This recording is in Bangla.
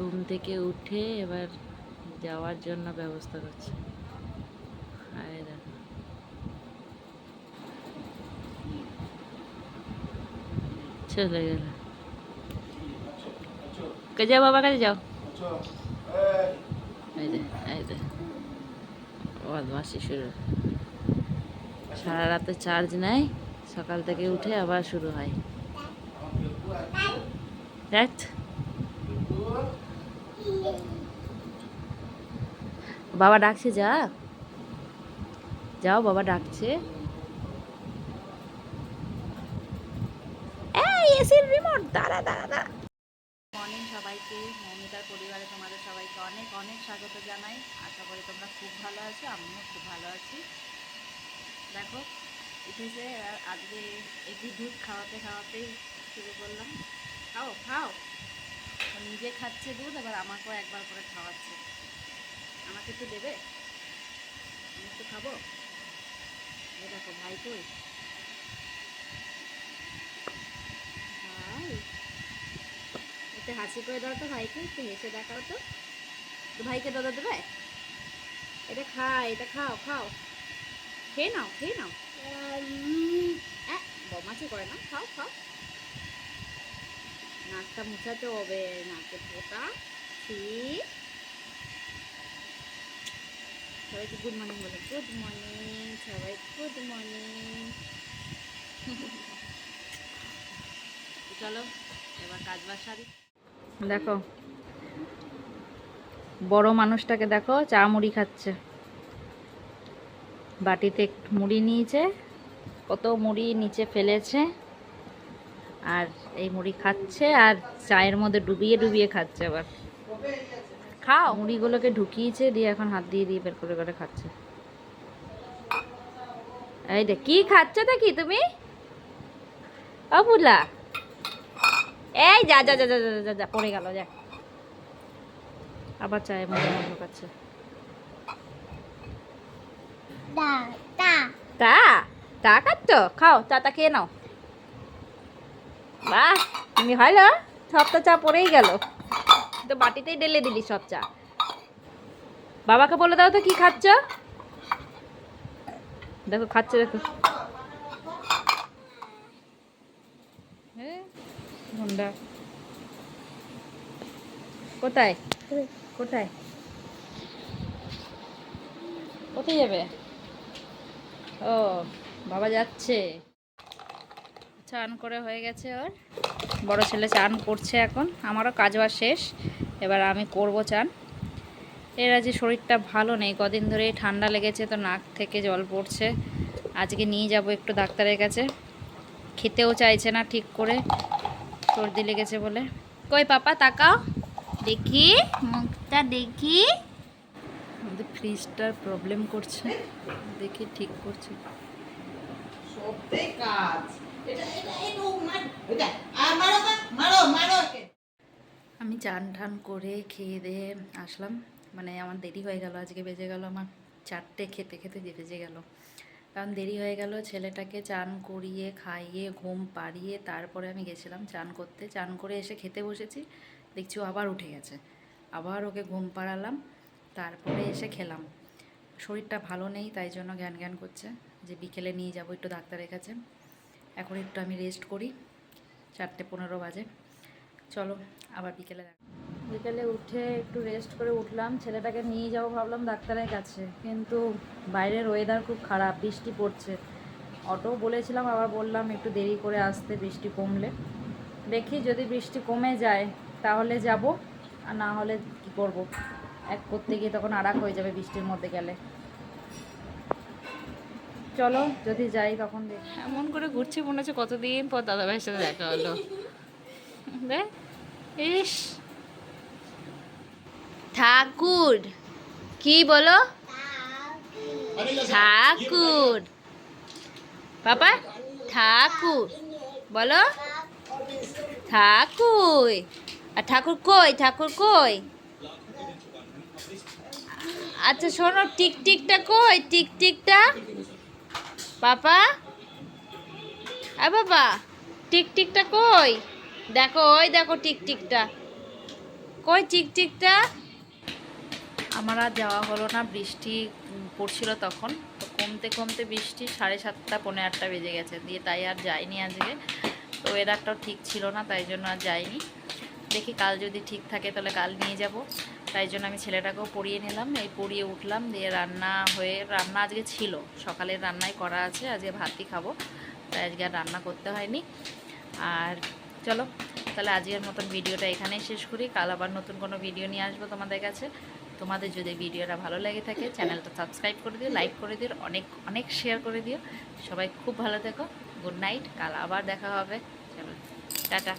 ঘুম থেকে উঠে এবার যাওয়ার জন্য ব্যবস্থা করছে। চলে গেল। যাও বাবা কাছে যাও। বদমাসি শুরু। সারা রাতে চার্জ নেয় সকাল থেকে উঠে আবার শুরু হয়। রাইট বাবা ডাকছে, যা। যাও, বাবা ডাকছে। রিমোট মর্নিং সবাইকে পরিবারে তোমাদের সবাইকে অনেক অনেক স্বাগত তোমরা খুব ভালো আছো, আমিও খুব ভালো আছি। দেখো আজকে একটু দুধ খাওয়াতে, খাওয়াতেই শুরু করলাম। খাও খাও। নিজে খাচ্ছে দুধ এবার আমাকেও একবার করে খাওয়াচ্ছে। আমাকে একটু দেবে? আমি একটু খাব? দেখো ভাই কই? ভাই? একটু হাসি করে দাও তো ভাইকে একটু হেসে দেখাও তো। তো ভাইকে দাদা দেবে? এটা খাই এটা খাও খাও। খেয়ে নাও খেয়ে নাও। বমাচি করে না খাও খাও। নাকটা মুছাতে হবে নাকে ফোটা ঠিক সবাইকে গুড মর্নিং বলে। গুড মর্নিং সবাই গুড মর্নিং চলো, এবার কাজ বাজ সারি। দেখো, বড় মানুষটাকে দেখো, চা মুড়ি খাচ্ছে। বাটিতে মুড়ি নিয়েছে, কত মুড়ি নিচে ফেলেছে। আর এই মুড়ি খাচ্ছে আর চায়ের মধ্যে ডুবিয়ে ডুবিয়ে খাচ্ছে আবার। খাও মুড়িগুলোকে ঢুকিয়েছে দিয়ে এখন হাত দিয়ে দিয়ে বের করে করে খাচ্ছে। এই দেখ কি খাচ্ছ তো কি তুমি? ও বুলা। এই যা যা যা যা যা, যা যা পড়ে গেল যা। আবার চায়ের মধ্যে ঢোকাচ্ছে তা তা খাচ্ছ? খাও চাটা খেয়ে নাও। বাহ তুমি হলো সবটা চা পড়েই গেল। তো বাটিতেই ঢেলে দিলি সব চা। বাবাকে বলে দাও তো কি খাচ্ছ? দেখো খাচ্ছে দেখো। হ্যাঁ, কোথায়? কোথায়? কোথায় যাবে? ও বাবা যাচ্ছে। চান করে হয়ে গেছে ওর। বড় ছেলে চান করছে এখন। আমারও কাজ বাজ শেষ। এবার আমি করব চান। এর আজ শরীরটা ভালো নেই। কদিন ধরেই ঠান্ডা লেগেছে তো নাক থেকে জল পড়ছে। আজকে নিয়ে যাব একটু ডাক্তারের কাছে। খেতেও চাইছে না ঠিক করে। সর্দি লেগেছে বলে। কই পাপা তাকাও। দেখি মুখটা দেখি। আমাদের ফ্রিজটার প্রবলেম করছে। দেখি ঠিক করছে। সত্যি কাজ। আমি চান ঠান করে খেয়ে দিয়ে আসলাম। মানে আমার দেরি হয়ে গেল, আজকে বেজে গেল আমার চারটে, খেতে খেতে বেজে গেল। কারণ দেরি হয়ে গেল, ছেলেটাকে চান করিয়ে, খাইয়ে, ঘুম পাড়িয়ে তারপরে আমি গেছিলাম চান করতে। চান করে এসে খেতে বসেছি, দেখছি আবার উঠে গেছে। আবার ওকে ঘুম পাড়ালাম, তারপরে এসে খেলাম। শরীরটা ভালো নেই, তাই জন্য জ্ঞান জ্ঞান করছে যে বিকেলে নিয়ে যাব একটু ডাক্তারের কাছে। এখন একটু আমি রেস্ট করি। চারটে পনেরো বাজে। চলো, আবার বিকেলে দেখা। বিকেলে উঠে একটু রেস্ট করে উঠলাম। ছেলেটাকে নিয়ে যাব ভাবলাম ডাক্তারের কাছে। কিন্তু বাইরের ওয়েদার খুব খারাপ, বৃষ্টি পড়ছে। অটো বলেছিলাম, আবার বললাম একটু দেরি করে আসতে বৃষ্টি কমলে। দেখি যদি বৃষ্টি কমে যায়, তাহলে যাব। আর না হলে কি করব? এক করতে গিয়ে তখন আরাক হয়ে যাবে বৃষ্টির মধ্যে গেলে। চলো, যদি যাই তখন দেখ। এমন করে ঘুরছি মনে হচ্ছে কতদিন পর দাদা ভাইয়ের সাথে দেখা হলো। ইস। ঠাকুর, কি বলো? ঠাকুর। পাপা ঠাকুর, বলো। ঠাকুর। আর ঠাকুর কই ঠাকুর কই? আচ্ছা শোনো টিক টিকটা কই? টিক টিকটা পাপা? আ বাবা টিক টিকটা কই? দেখো, ওই দেখো টিক টিকটা কই চিকচিকটা আমার আর যাওয়া হলো না, বৃষ্টি পড়ছিল তখন। তো কমতে কমতে বৃষ্টি সাড়ে সাতটা, পৌনে আটটা বেজে গেছে। দিয়ে তাই আর যাইনি আজকে। তো ওয়েদারটাও ঠিক ছিল না, তাই জন্য আর যাইনি। দেখি কাল যদি ঠিক থাকে, তাহলে কাল নিয়ে যাব। তাই জন্য আমি ছেলেটাকেও পড়িয়ে নিলাম। এই পড়িয়ে উঠলাম দিয়ে রান্না হয়ে, রান্না আজকে ছিল। সকালের রান্নাই করা আছে, আজকে ভাতই খাব। তাই আজকে আর রান্না করতে হয়নি। আর চলো, তাহলে আজকের মতন ভিডিওটা এখানেই শেষ করি। কাল আবার নতুন কোনো ভিডিও নিয়ে আসব তোমাদের কাছে। তোমাদের যদি ভিডিওটা ভালো লেগে থাকে, চ্যানেলটা সাবস্ক্রাইব করে দিও, লাইক করে দিও, অনেক অনেক শেয়ার করে দিও। সবাই খুব ভালো থেকো। গুড নাইট, কাল আবার দেখা হবে। চলো, টাটা।